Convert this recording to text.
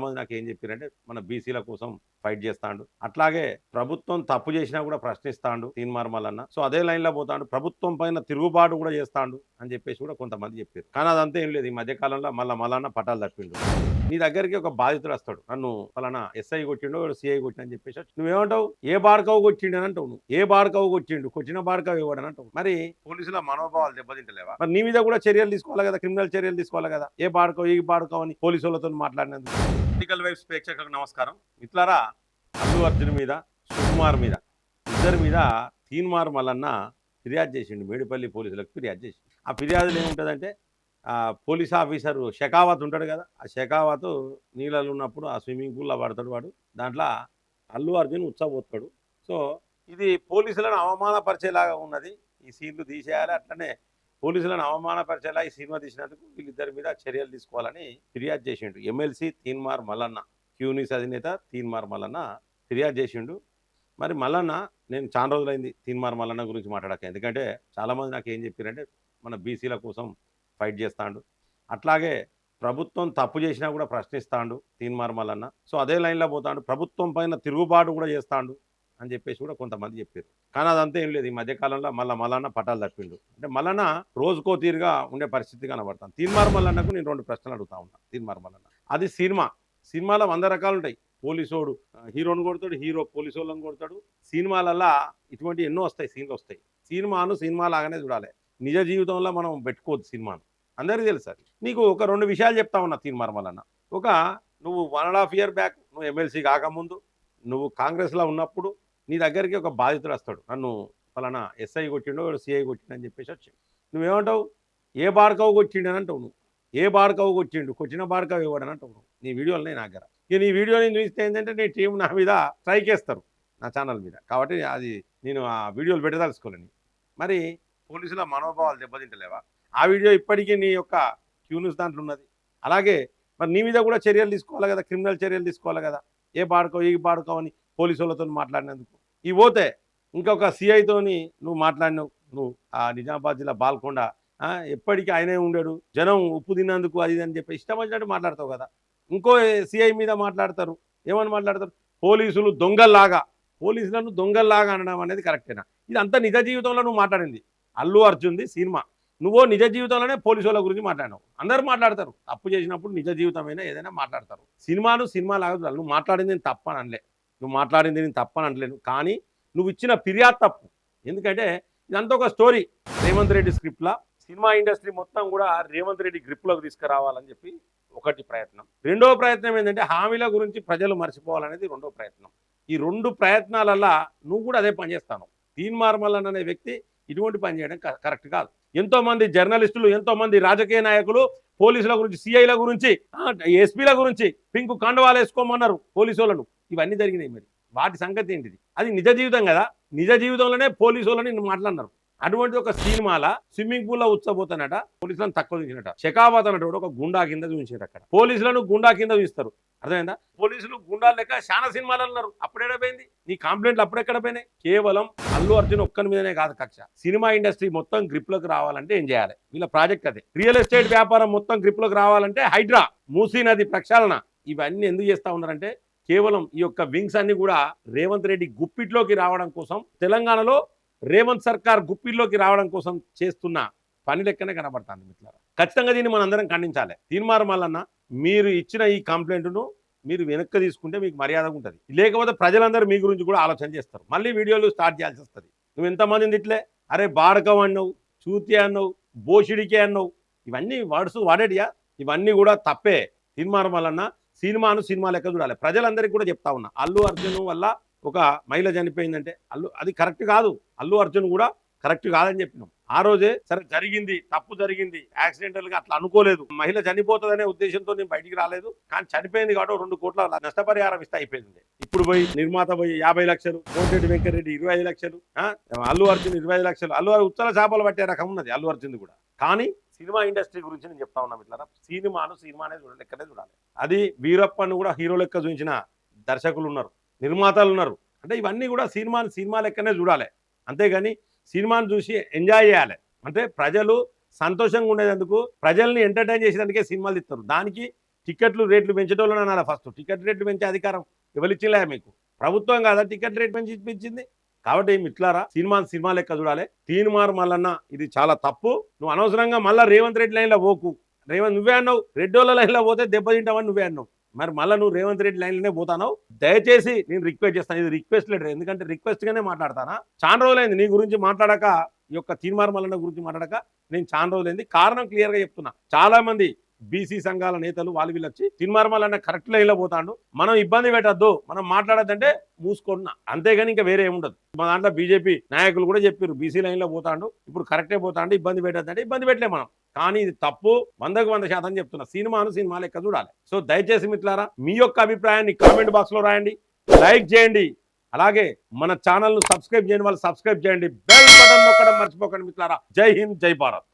చాలామంది నాకు ఏం చెప్పారంటే మన బీసీల కోసం ఫైట్ చేస్తాడు. అట్లాగే ప్రభుత్వం తప్పు చేసినా కూడా ప్రశ్నిస్తాడు తీన్మార్ మల్లన్న సో అదే లైన్లో పోతాడు ప్రభుత్వం పైన తిరుగుబాటు కూడా చేస్తాడు అని చెప్పేసి కూడా కొంతమంది చెప్పారు కానీ అదంతా ఏం లేదు. ఈ మధ్య కాలంలో మళ్ళీ మల్లన్న పటాలు తప్పిండు. నీ దగ్గరికి ఒక బాధితుడు వస్తాడు. నన్ను ఫలానా ఎస్ఐ కొట్టిండు సిఐ కొట్టిన అని చెప్పేసి నువ్వేమంటావు? ఏ బాడకవు కొట్టిండు అని అంటావు నువ్వు ఏ బాడకవు కొట్టిండు? కొట్టిన బాడకవు ఇవ్వడని అంటావు మరి పోలీసుల మనోభావాలు దెబ్బతింటలేవా? మరి నీ మీద కూడా చర్యలు తీసుకోవాలి కదా క్రిమినల్ చర్యలు తీసుకోవాలి కదా. ఏ బాడకవు ఈ బాడకవు అని పోలీసులతో మాట్లాడినందుకు. పొలిటికల్ వైబ్స్ ప్రేక్షకులకు నమస్కారం. మిత్రులారా అల్లు అర్జున్ మీద సుకుమార్ మీద ఇద్దరి మీద తీన్మార్ మల్లన్న ఫిర్యాదు చేసిండు. మేడిపల్లి పోలీసులకు ఫిర్యాదు చేసి ఆ ఫిర్యాదులు ఏముంటుందంటే ఆ పోలీస్ ఆఫీసర్ షెకావత్ ఉంటాడు కదా ఆ షెకావత్ నీళ్ళలో ఉన్నప్పుడు ఆ స్విమ్మింగ్ పూల్లో పడతాడు వాడు. దాంట్లో అల్లు అర్జున్ ఉత్సవపోతాడు సో ఇది పోలీసులను అవమానపరిచేలాగా ఉన్నది. ఈ సీన్లు తీసేయాలి అట్లనే పోలీసులను అవమానపరిచేలా ఈ సినిమా తీసినందుకు వీళ్ళిద్దరి మీద చర్యలు తీసుకోవాలని ఫిర్యాదు చేసిండు. ఎమ్మెల్సీ తీన్మార్ మల్లన్న క్యూనిస్ అధినేత తీన్మార్ మల్లన్న ఫిర్యాదు చేసిండు. మరి మల్లన్న నేను చాలా రోజులైంది తీన్మార్ మల్లన్న గురించి మాట్లాడక. ఎందుకంటే చాలామంది నాకు ఏం చెప్పారంటే మన బీసీల కోసం ఫైట్ చేస్తాడు. అట్లాగే ప్రభుత్వం తప్పు చేసినా కూడా ప్రశ్నిస్తాడు తీన్మార్ మల్లన్న. సో అదే లైన్లో పోతాడు. ప్రభుత్వం పైన తిరుగుబాటు కూడా చేస్తాడు. అని చెప్పేసి కూడా కొంతమంది చెప్పారు. కానీ అదంతా ఏం లేదు. ఈ మధ్యకాలంలో మళ్ళీ మల్లన్న పటాలు తప్పిండు. అంటే మల్లన్న రోజుకో తీరుగా ఉండే పరిస్థితి కనబడతాను తీన్మార్ మల్లన్నకు నేను రెండు ప్రశ్నలు అడుగుతా ఉన్నా. తీన్మార్ మల్లన్న. అది సినిమా. సినిమాలో వంద రకాలు ఉంటాయి. పోలీసోడు హీరోని కొడతాడు హీరో పోలీసు వాళ్ళని కొడతాడు. సినిమాలల్లో ఇటువంటి ఎన్నో వస్తాయి సీన్లు వస్తాయి. సినిమాను సినిమా లాగానే చూడాలి. నిజ జీవితంలో మనం పెట్టుకోవద్దు సినిమాను. అందరికీ తెలుసు నీకు ఒక రెండు విషయాలు చెప్తా ఉన్నా తీన్మార్ మల్లన్న. ఒక నువ్వు one and half year back నువ్వు ఎమ్మెల్సీ కాకముందు నువ్వు కాంగ్రెస్లో ఉన్నప్పుడు నీ దగ్గరికి ఒక బాధితుడు వస్తాడు. నన్ను ఫలానా ఎస్ఐ కొట్టిండో సిఐ కొట్టిండు అని చెప్పేసి వచ్చి నువ్వేమంటావు? ఏ బాడకవు కొట్టిండు అని అంటావు నువ్వు? ఏ బాడకవు కొట్టిండు? కొట్టిన బాడకవు ఇవ్వడని అంటావు నువ్వు? నీ వీడియోలు నా దగ్గర ఇక నీ వీడియోని చూస్తే ఏంటంటే నీ టీం నా మీద స్ట్రైక్ వేస్తారు నా ఛానల్ మీద. కాబట్టి అది నేను ఆ వీడియోలు పెట్టదలుచుకోలేని. మరి పోలీసుల మనోభావాలు దెబ్బతింటలేవా? ఆ వీడియో ఇప్పటికీ నీ యొక్క క్యూన్యూస్ దాంట్లో ఉన్నది. అలాగే మరి నీ మీద కూడా చర్యలు తీసుకోవాలి కదా క్రిమినల్ చర్యలు తీసుకోవాలి కదా? ఏ పాడుకో ఈ పాడుకో అని పోలీసు వాళ్ళతో మాట్లాడినందుకు? ఈ పోతే ఇంకొక సిఐతోని నువ్వు మాట్లాడినావు. నువ్వు ఆ నిజామాబాద్ జిల్లా బాల్కొండ. ఆ, ఎప్పటికీ ఆయనే ఉండాడు. జనం ఉప్పు తిన్నందుకు అది అని చెప్పి ఇష్టం వచ్చినట్టు మాట్లాడతావు కదా. ఇంకో సిఐ మీద మాట్లాడతారు. ఏమని మాట్లాడతారు? పోలీసులు దొంగల్లాగా. పోలీసులను దొంగల్లాగా అనడం అనేది కరెక్టేనా? ఇది అంతా నిజ జీవితంలో నువ్వు మాట్లాడింది. అల్లు అర్జున్ది సినిమా. నువ్వు నిజ జీవితంలోనే పోలీసు వాళ్ళ గురించి మాట్లాడినావు. అందరూ మాట్లాడతారు. తప్పు చేసినప్పుడు నిజ జీవితమైనా ఏదైనా మాట్లాడతారు. సినిమాను సినిమా లాగా నువ్వు మాట్లాడింది తప్ప అనలే. నువ్వు మాట్లాడింది నేను తప్పని అంటలేను కానీ నువ్వు ఇచ్చిన ఫిర్యాదు తప్పు. ఎందుకంటే ఇదంతా ఒక స్టోరీ. రేవంత్ రెడ్డి స్క్రిప్ట్లా సినిమా ఇండస్ట్రీ మొత్తం కూడా రేవంత్ రెడ్డి గ్రిప్లోకి తీసుకురావాలని చెప్పి ఒకటి ప్రయత్నం. రెండో ప్రయత్నం ఏంటంటే హామీల గురించి ప్రజలు మర్చిపోవాలనేది రెండో ప్రయత్నం. ఈ రెండు ప్రయత్నాలల్లా నువ్వు కూడా అదే పనిచేస్తాను తీన్ మార్మల్లన్ అనే వ్యక్తి ఇటువంటి పని చేయడం క- కరెక్ట్ కాదు. ఎంతో మంది జర్నలిస్టులు ఎంతో మంది రాజకీయ నాయకులు పోలీసుల గురించి సిఐల గురించి ఎస్పీల గురించి పింకు కండవాలు వేసుకోమన్నారు పోలీసు వాళ్ళను ఇవన్నీ జరిగినాయి మరి. వాటి సంగతి ఏంటిది? అది నిజ జీవితం కదా. నిజ జీవితంలోనే పోలీసు వాళ్ళని మాట్లాడినారు. అటువంటి ఒక సినిమాల స్విమ్మింగ్ పూల్లో ఉచ్చబోతానట పోలీసులను తక్కువ చూసినట. షెకాబాద్ అన్నట్టు ఒక గుండా కింద చూపించారు అక్కడ. పోలీసులను గుండా కింద చూస్తారు. అర్థమైందా? పోలీసులు గుండాలు లెక్క చాలా సినిమాలు అన్నారు. అప్పుడేడా పోయింది? నీ కంప్లైంట్లు అప్పుడెక్కడ పోయినాయి? కేవలం అల్లు అర్జున్ ఒక్కని మీదనే కాదు కక్ష. సినిమా ఇండస్ట్రీ మొత్తం గ్రిప్లోకి రావాలంటే ఏం చేయాలి? వీళ్ళ ప్రాజెక్ట్ అదే. రియల్ ఎస్టేట్ వ్యాపారం మొత్తం గ్రిప్లోకి రావాలంటే హైడ్రా మూసీ నది ప్రక్షాళన. ఇవన్నీ ఎందుకు చేస్తా ఉన్నారంటే కేవలం ఈ యొక్క వింగ్స్ అన్ని కూడా రేవంత్ రెడ్డి గుప్పిట్లోకి రావడం కోసం తెలంగాణలో రేవంత్ సర్కార్ గుప్పిల్లోకి రావడం కోసం చేస్తున్న పని లెక్కనే కనబడుతుంది మిత్రులారా. ఖచ్చితంగా దీన్ని మనం అందరం ఖండించాలి. తీర్మారం వల్లన్న మీరు ఇచ్చిన ఈ కంప్లైంట్ను మీరు వెనక్కి తీసుకుంటే మీకు మర్యాద ఉంటుంది. లేకపోతే ప్రజలందరూ మీ గురించి కూడా ఆలోచన చేస్తారు. మళ్ళీ వీడియోలు స్టార్ట్ చేయాల్సి వస్తుంది. నువ్వు ఎంతమందిని తిట్లే? అరే బాడకం అన్నావు చూతి అన్నావు బోషిడికే అన్నావు. ఇవన్నీ వర్డ్స్ వాడేటియా ఇవన్నీ కూడా తప్పే. తీర్మానం వలన సినిమాను సినిమా లెక్క చూడాలి. ప్రజలందరికీ కూడా చెప్తా ఉన్నా. అల్లు అర్జున్ వల్ల ఒక మహిళ చనిపోయిందంటే అల్లు అది కరెక్ట్ కాదు. అల్లు అర్జున్ కూడా కరెక్ట్ కాదని చెప్పినాం. ఆ రోజే సరే జరిగింది తప్పు జరిగింది యాక్సిడెంటల్గా అట్లా అనుకోలేదు. మహిళ చనిపోతుందనే ఉద్దేశంతో నేను బయటికి రాలేదు కానీ చనిపోయింది కాబట్టి రెండు కోట్ల నష్టపరిహారం ఇస్తే అయిపోయింది. ఇప్పుడు పోయి నిర్మాత పోయి యాభై లక్షలు కోటిరెడ్డి వెంకటరెడ్డి ఇరవై ఐదు లక్షలు అల్లు అర్జున్ ఇరవై ఐదు లక్షలు అల్లు ఉత్తర చేపలు పట్టే రకం ఉన్నది అల్లు అర్జున్ కూడా. కానీ సినిమా ఇండస్ట్రీ గురించి నేను చెప్తా ఉన్నా ఇట్లా సినిమాను సినిమానే చూడాలి లెక్కనే చూడాలి. అది వీరప్పను కూడా హీరో లెక్క చూపించిన దర్శకులు ఉన్నారు. నిర్మాతలు ఉన్నారు అంటే ఇవన్నీ కూడా సినిమాని సినిమా లెక్కనే చూడాలి. అంతేగాని సినిమాను చూసి ఎంజాయ్ చేయాలి. అంటే ప్రజలు సంతోషంగా ఉండేందుకు ప్రజల్ని ఎంటర్టైన్ చేసేందుకే సినిమాలు ఇస్తారు దానికి టికెట్లు రేట్లు పెంచేటోళ్ళు అన్నారు ఫస్ట్. టికెట్ రేట్లు పెంచే అధికారం ఎవరిచ్చిలే మీకు? ప్రభుత్వం కాదా టికెట్ రేట్ పెంచి ఇప్పించింది? కాబట్టి మిట్లారా సినిమా సినిమా లెక్క చూడాలి. తీనుమారు మల్లన్న ఇది చాలా తప్పు. నువ్వు అనవసరంగా మళ్ళా రేవంత్ రెడ్డి లైన్లో పోకు. రేవంత్ నువ్వే అన్నావు. రెడ్డోళ్ళ లైన్లో పోతే దెబ్బతింటావని నువ్వే అన్నావు. మరి మళ్ళీ నువ్వు రేవంత్ రెడ్డి లైన్లోనే పోతాను దయచేసి నేను రిక్వెస్ట్ చేస్తాను. ఇది రిక్వెస్ట్ లెటర్ ఎందుకంటే రిక్వెస్ట్ గానే మాట్లాడతానా? చాలా రోజులైంది నీ గురించి మాట్లాడక ఈ యొక్క తీర్మార్ మల్లన్న గురించి మాట్లాడక నేను చాలా రోజులైంది. కారణం క్లియర్గా చెప్తున్నా. చాలా మంది బీసీ సంఘాల నేతలు వాళ్ళు వీళ్ళు వచ్చి తిన్మార్ మల్లన్న కరెక్ట్ లైన్లో పోతాడు. మనం ఇబ్బంది పెట్టద్దు. మనం మాట్లాడద్దంటే మూసుకున్నా. అంతేగాని ఇంకా వేరే ఉండదు మా దాంట్లో బీజేపీ నాయకులు కూడా చెప్పారు బీసీ లైన్లో పోతాడు. ఇప్పుడు కరెక్టే పోతాడు. ఇబ్బంది పెట్టద్దంటే ఇబ్బంది పెట్టలే మనం. కానీ ఇది తప్పు. వందకు వంద శాతం చెప్తున్నా. సినిమాను సినిమా లెక్క చూడాలి. సో దయచేసి మిత్రులారా మీ యొక్క అభిప్రాయాన్ని కామెంట్ బాక్స్లో రాయండి. లైక్ చేయండి. అలాగే మన ఛానల్ను సబ్స్క్రైబ్ చేయని వాళ్ళు సబ్స్క్రైబ్ చేయండి. బెల్ బటన్ నొక్కడం మర్చిపోకండి మిత్రులారా. జై హింద్ జై భారత్.